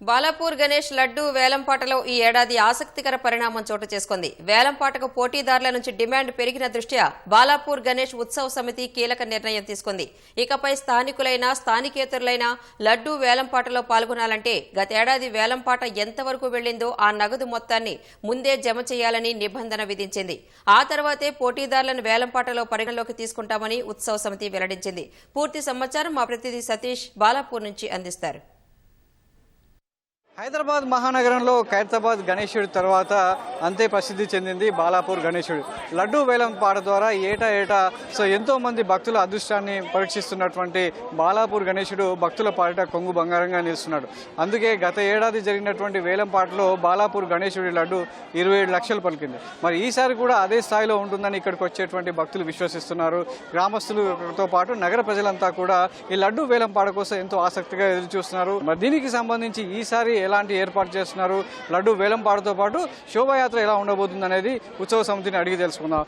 బాలాపూర్ గణేష్ లడ్డు వేలంపాటలో ఈ ఏడాది ఆసక్తికర పరిణామం చోటు చేసుకుంది. వేలంపాటకు పోటీదారుల నుంచి డిమాండ్ పెరిగిన దృష్ట్యా బాలాపూర్ గణేష్ ఉత్సవ సమితి కీలక నిర్ణయం తీసుకుంది. ఇకపై స్థానికులైన స్థానికేతరులైన లడ్డు వేలంపాటలో పాల్గొనాలంటే గతేడాది వేలంపాట ఎంతవరకు వెళ్ళిందో ఆ నగదు మొత్తాన్ని ముందే జమ చేయాలని నిబంధన విధించింది. ఆ తర్వాతే పోటీదారులను వేలంపాటలో పరిగణలోకి తీసుకుంటామని ఉత్సవ సమితి వెల్లడించింది. పూర్తి సమాచారం మా ప్రతినిధి సతీష్ బాలాపూర్ నుంచి అందిస్తారు. హైదరాబాద్ మహానగరంలో ఖైరతాబాద్ గణేశుడి తర్వాత అంతే ప్రసిద్ధి చెందింది బాలాపూర్ గణేశుడు. లడ్డూ వేలం పాట ద్వారా ఏటా ఏటా సో ఎంతో మంది భక్తుల అదృష్టాన్ని పరీక్షిస్తున్నటువంటి బాలాపూర్ గణేశుడు భక్తుల పాట కొంగు బంగారంగా నిలుస్తున్నాడు. అందుకే గత ఏడాది జరిగినటువంటి వేలం పాటలో బాలాపూర్ గణేశుడి లడ్డు ఇరవై ఏడు లక్షలు పలికింది. మరి ఈసారి కూడా అదే స్థాయిలో ఉంటుందని ఇక్కడికి వచ్చేటువంటి భక్తులు విశ్వసిస్తున్నారు. గ్రామస్తులతో పాటు నగర ప్రజలంతా కూడా ఈ లడ్డు వేలం పాట కోసం ఎంతో ఆసక్తిగా ఎదురు చూస్తున్నారు మరి దీనికి సంబంధించి ఈసారి ఎలాంటి ఏర్పాటు చేస్తున్నారు? లడ్డు వేలం పాటతో పాటు శోభాయాత్ర ఎలా ఉండబోతుంది అనేది ఉత్సవ సమితిని అడిగి తెలుసుకుందాం.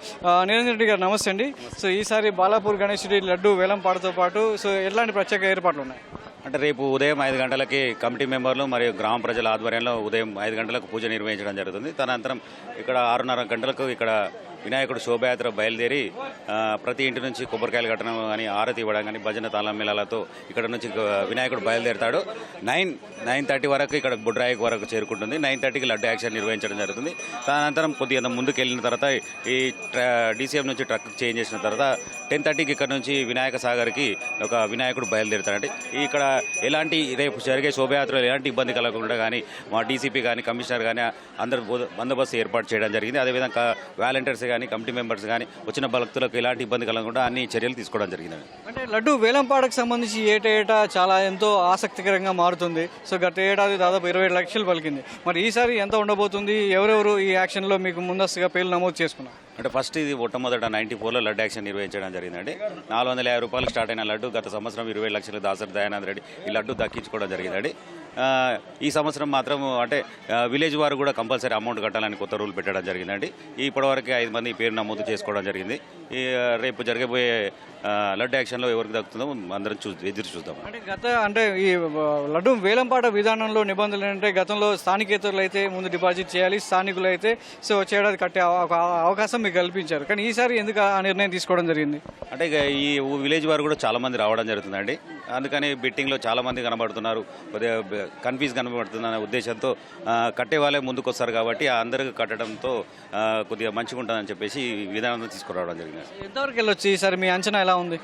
నిరంజన్ రెడ్డి గారు నమస్తే అండి. సో ఈసారి బాలాపూర్ గణేశుడి లడ్డు వేలం పాటతో పాటు సో ఎలాంటి ప్రత్యేక ఏర్పాట్లు ఉన్నాయి? అంటే రేపు ఉదయం ఐదు గంటలకి కమిటీ మెంబర్లు మరియు గ్రామ ప్రజల ఆధ్వర్యంలో ఉదయం ఐదు గంటలకు పూజ నిర్వహించడం జరుగుతుంది. తదనంతరం ఇక్కడ ఆరున్నర గంటలకు ఇక్కడ వినాయకుడు శోభయాత్ర బయలుదేరి ప్రతి ఇంటి నుంచి కొబ్బరికాయలు కట్టడం కానీ ఆరతి ఇవ్వడం కానీ భజన తాళం ఇక్కడ నుంచి వినాయకుడు బయలుదేరుతాడు. నైన్ నైన్ థర్టీ వరకు ఇక్కడ బుడ్రాయికి వరకు చేరుకుంటుంది. నైన్ థర్టీకి లడ్డు యాక్షన్ నిర్వహించడం జరుగుతుంది. తదనంతరం కొద్దిగా ముందుకు వెళ్ళిన తర్వాత ఈ డీసీఎం నుంచి ట్రక్ చేంజ్ చేసిన తర్వాత టెన్ థర్టీకి ఇక్కడ నుంచి వినాయక సాగర్కి ఒక వినాయకుడు బయలుదేరుతాడండి. ఇక్కడ ఎలాంటి రేపు జరిగే శోభయాత్రలో ఎలాంటి ఇబ్బంది కలగకుండా కానీ మా డీసీపీ కానీ కమిషనర్ కానీ అందరు బందోబస్తు ఏర్పాటు చేయడం జరిగింది. అదేవిధంగా వాలంటీర్స్ కానీ కమిటీ మెంబర్స్ కానీ వచ్చిన భక్తులకు ఎలాంటి ఇబ్బంది కలగకుండా అన్ని చర్యలు తీసుకోవడం జరిగింది అంటే లడ్డు వేలంపాటకు సంబంధించి ఏటా ఏటా చాలా ఎంతో ఆసక్తికరంగా మారుతుంది. సో గత ఏడాది దాదాపు ఇరవై లక్షలు పలికింది. మరి ఈసారి ఎంత ఉండబోతుంది? ఎవరెవరు ఈ యాక్షన్లో మీకు ముందస్తుగా పేర్లు నమోదు చేసుకున్నారు? అంటే ఫస్ట్ ఇది మొట్టమొదట నైన్టీ ఫోర్లో లడ్డు యాక్షన్ నిర్వహించడం జరిగిందండి. నాలుగు వందల యాభై రూపాయలు స్టార్ట్ అయిన లడ్డు గత సంవత్సరం ఇరవై లక్షలు దాసరి దయానంద్ రెడ్డి ఈ లడ్డు దక్కించుకోవడం జరిగిందండి. ఈ సంవత్సరం మాత్రం అంటే విలేజ్ వారు కూడా కంపల్సరీ అమౌంట్ కట్టాలని కొత్త రూల్ పెట్టడం జరిగిందండి. ఇప్పటివరకు ఐదు మంది పేరు నమోదు చేసుకోవడం జరిగింది. ఈ రేపు జరగబోయే లడ్డు యాక్షన్లో ఎవరికి దక్కుతుందో అందరం చూ ఎదురు చూద్దాం. అంటే గత అంటే ఈ లడ్డు వేలంపాట విధానంలో నిబంధనలు ఏంటంటే గతంలో స్థానికేతరులు అయితే ముందు డిపాజిట్ చేయాలి స్థానికులు అయితే సో వచ్చే ఏడాది కట్టే అవకాశం మీకు కల్పించారు. కానీ ఈసారి ఎందుకు ఆ నిర్ణయం తీసుకోవడం జరిగింది? అంటే ఇక ఈ విలేజ్ వారు కూడా చాలా మంది రావడం జరుగుతుందండి. అందుకని బెట్టింగ్లో చాలా మంది కనబడుతున్నారు. కన్ఫ్యూజ్ కనబడుతుందనే ఉద్దేశంతో కట్టే వాళ్ళే ముందుకు వస్తారు కాబట్టి ఆ అందరికి కట్టడంతో కొద్దిగా మంచిగా ఉంటుందని చెప్పేసి ఈ విధానం తీసుకురావడం జరిగింది. ఎంతవరకు వెళ్ళొచ్చు ఈసారి మీ అంచనా ఎలా ఉంది.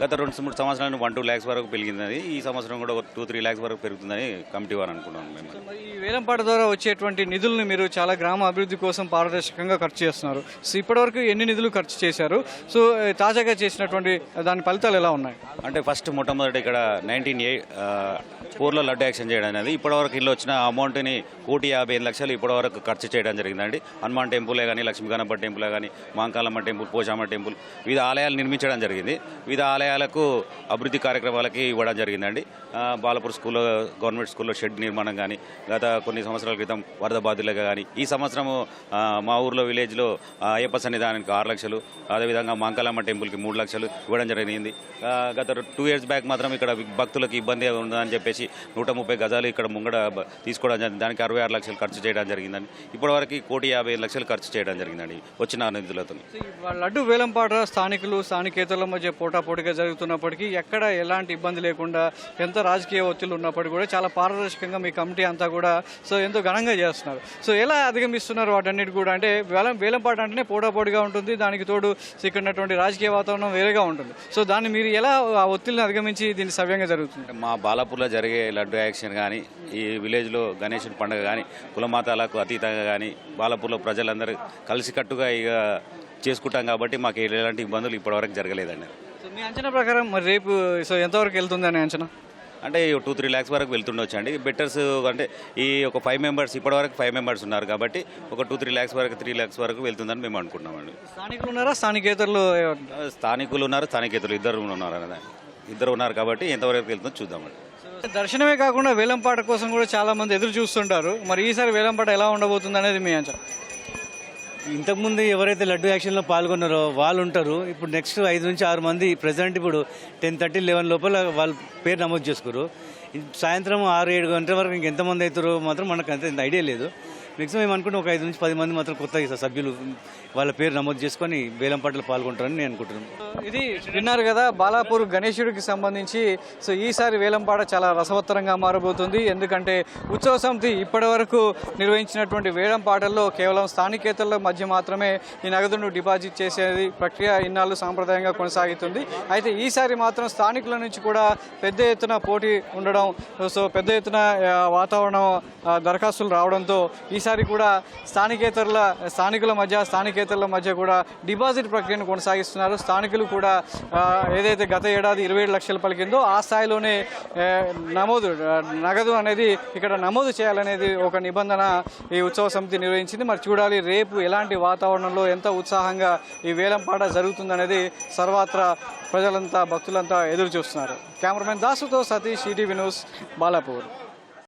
గత రెండు మూడు సంవత్సరాలు వన్ టూ ల్యాక్స్ వరకు పెరిగింది ఈ సంవత్సరం కూడా ఒక టూ త్రీ ల్యాక్స్ వరకు పెరుగుతుందని కమిటీ వారు అనుకున్నాను మేము ఈ వేలంపాట ద్వారా వచ్చేటువంటి నిధులను మీరు చాలా గ్రామ అభివృద్ధి కోసం పారదర్శకంగా ఖర్చు చేస్తున్నారు. సో ఇప్పటివరకు ఎన్ని నిధులు ఖర్చు చేశారు? సో ఏ, తాజాగా చేసినటువంటి దాని ఫలితాలు ఎలా ఉన్నాయి? అంటే ఫస్ట్ మొట్టమొదటి ఇక్కడ నైన్టీన్ ఎయిట్ ఫోర్లో లడ్డు యాక్షన్ చేయడం అనేది ఇప్పటివరకు ఇల్లు వచ్చిన అమౌంట్ని కోటి యాభై ఐదు లక్షలు ఇప్పటివరకు ఖర్చు చేయడం జరిగిందండి. హనుమాన్ టెంపులే కానీ లక్ష్మీ గణపతి టెంపులే కానీ మాంకాలమ్మ టెంపుల్ పోషామ్మ టెంపుల్ వివిధ ఆలయాలు నిర్మించడం జరిగింది. వివిధ ఆలయాలకు అభివృద్ధి కార్యక్రమాలకి ఇవ్వడం జరిగిందండి. బాలపూర్ స్కూల్లో గవర్నమెంట్ స్కూల్లో షెడ్ నిర్మాణం కానీ గత కొన్ని సంవత్సరాల క్రితం వరద బాధితులుగా కానీ ఈ సంవత్సరము మా ఊర్లో విలేజ్లో అయ్యప్ప సన్నిధానానికి ఆరు లక్షలు అదేవిధంగా మాంకాలమ్మ టెంపుల్కి మూడు లక్షలు ఇవ్వడం జరిగింది. గత టూ ఇయర్స్ బ్యాక్ మాత్రం ఇక్కడ భక్తులకు ఇబ్బంది ఉందని చెప్పేసి నూట ముప్పై గజాలు ఇక్కడ ముంగడ తీసుకోవడం జరిగింది. దానికి అరవై ఆరు లక్షలు ఖర్చు చేయడం జరిగిందండి. ఇప్పటివరకు కోటి యాభై లక్షలు ఖర్చు చేయడం జరిగిందండి. వచ్చిన నిధులతో లడ్డు వేలంపాట స్థానికులు స్థానికేతల మధ్య పోటాపోటీగా జరుగుతున్నప్పటికీ ఎక్కడ ఎలాంటి ఇబ్బంది లేకుండా ఎంత రాజకీయ ఒత్తిళ్ళు ఉన్నప్పటికీ కూడా చాలా పారదర్శకంగా మీ కమిటీ అంతా కూడా సో ఎంతో ఘనంగా చేస్తున్నారు. సో ఎలా అధిగమిస్తున్నారు వాటన్నిటి కూడా? అంటే వేలం వేలంపాట అంటేనే పోటాపోటీగా ఉంటుంది దానికి తోడు ఇక్కడ ఉన్నటువంటి రాజకీయ వాతావరణం వేరేగా ఉంటుంది. సో దాన్ని మీరు ఎలా ఆ ఒత్తిడిని అధిగమించి దీన్ని సవ్యంగా జరుగుతుంది? మా బాలాపూర్లో జరిగే లడ్డు యాక్షన్ కానీ ఈ విలేజ్లో గణేషుని పండుగ కానీ కులమాతాలకు అతీతంగా కానీ బాలాపూర్లో ప్రజలందరూ కలిసికట్టుగా ఇక చేసుకుంటాం కాబట్టి మాకు ఎలాంటి ఇబ్బందులు ఇప్పటివరకు జరగలేదండి. సో మీ అంచనా ప్రకారం మరి రేపు సో ఎంతవరకు వెళ్తుంది అనే అంచనా? అంటే టూ త్రీ ల్యాక్స్ వరకు వెళ్తుండొచ్చు అండి. బెటర్స్ అంటే ఈ ఒక ఫైవ్ మెంబర్స్ ఇప్పటివరకు ఫైవ్ మెంబర్స్ ఉన్నారు కాబట్టి ఒక టూ త్రీ ల్యాక్స్ వరకు త్రీ ల్యాక్స్ వరకు వెళ్తుందని మేము అనుకుంటున్నామండి. స్థానికులు ఉన్నారా? స్థానికేతరులు స్థానికులు ఉన్నారు స్థానికేతలు ఇద్దరు ఉన్నారు. ఇద్దరు ఉన్నారు కాబట్టి ఎంతవరకు వెళ్తుందో చూద్దామండి. దర్శనమే కాకుండా వేలంపాట కోసం కూడా చాలా మంది ఎదురు చూస్తుంటారు. మరి ఈసారి వేలంపాట ఎలా ఉండబోతుంది అనేది మీ అంచనా. ఇంతకుముందు ఎవరైతే లడ్డు యాక్షన్లో పాల్గొన్నారో వాళ్ళు ఉంటారు ఇప్పుడు నెక్స్ట్ ఐదు నుంచి ఆరు మంది ప్రజెంట్ ఇప్పుడు టెన్ థర్టీ లెవెన్ లోపల వాళ్ళ పేరు నమోదు చేసుకోరు సాయంత్రం ఆరు ఏడు గంటల వరకు ఇంకెంతమంది అవుతారో మాత్రం మనకు అంత ఐడియా లేదు. మ్యాక్సిమం ఏమనుకుంటే ఒక ఐదు నుంచి పది మంది మాత్రం కొత్త సభ్యులు. వాళ్ళ పేరు నమోదు చేసుకొని బేలం పాటలు పాల్గొంటారని నేను అనుకుంటున్నాను. ఇది విన్నారు కదా బాలాపూర్ గణేశుడికి సంబంధించి. సో ఈసారి వేలంపాట చాలా రసవత్తరంగా మారబోతుంది. ఎందుకంటే ఉత్సవ సమితి ఇప్పటి వరకు నిర్వహించినటువంటి వేలంపాటల్లో కేవలం స్థానికేతల మధ్య మాత్రమే ఈ నగదును డిపాజిట్ చేసేది ప్రక్రియ ఇన్నాళ్ళు సాంప్రదాయంగా కొనసాగుతుంది. అయితే ఈసారి మాత్రం స్థానికుల నుంచి కూడా పెద్ద ఎత్తున పోటీ ఉండడం సో పెద్ద ఎత్తున వాతావరణం దరఖాస్తులు రావడంతో ఈసారి కూడా స్థానికేతరుల స్థానికుల మధ్య స్థానికేతరుల మధ్య కూడా డిపాజిట్ ప్రక్రియను కొనసాగిస్తున్నారు. స్థానికులు కూడా ఏదైతే గత ఏడాది ఇరవై ఏడు లక్షలు పలికిందో ఆ స్థాయిలోనే నమోదు నగదు అనేది ఇక్కడ నమోదు చేయాలనేది ఒక నిబంధన ఈ ఉత్సవ సమితి నిర్వహించింది మరి చూడాలి రేపు ఎలాంటి వాతావరణంలో ఎంత ఉత్సాహంగా ఈ వేలంపాట జరుగుతుందనేది సర్వత్రా ప్రజలంతా భక్తులంతా ఎదురు చూస్తున్నారు కెమెరామెన్ దాసుతో సతీష్ ఈటీవీ న్యూస్ బాలాపూర్.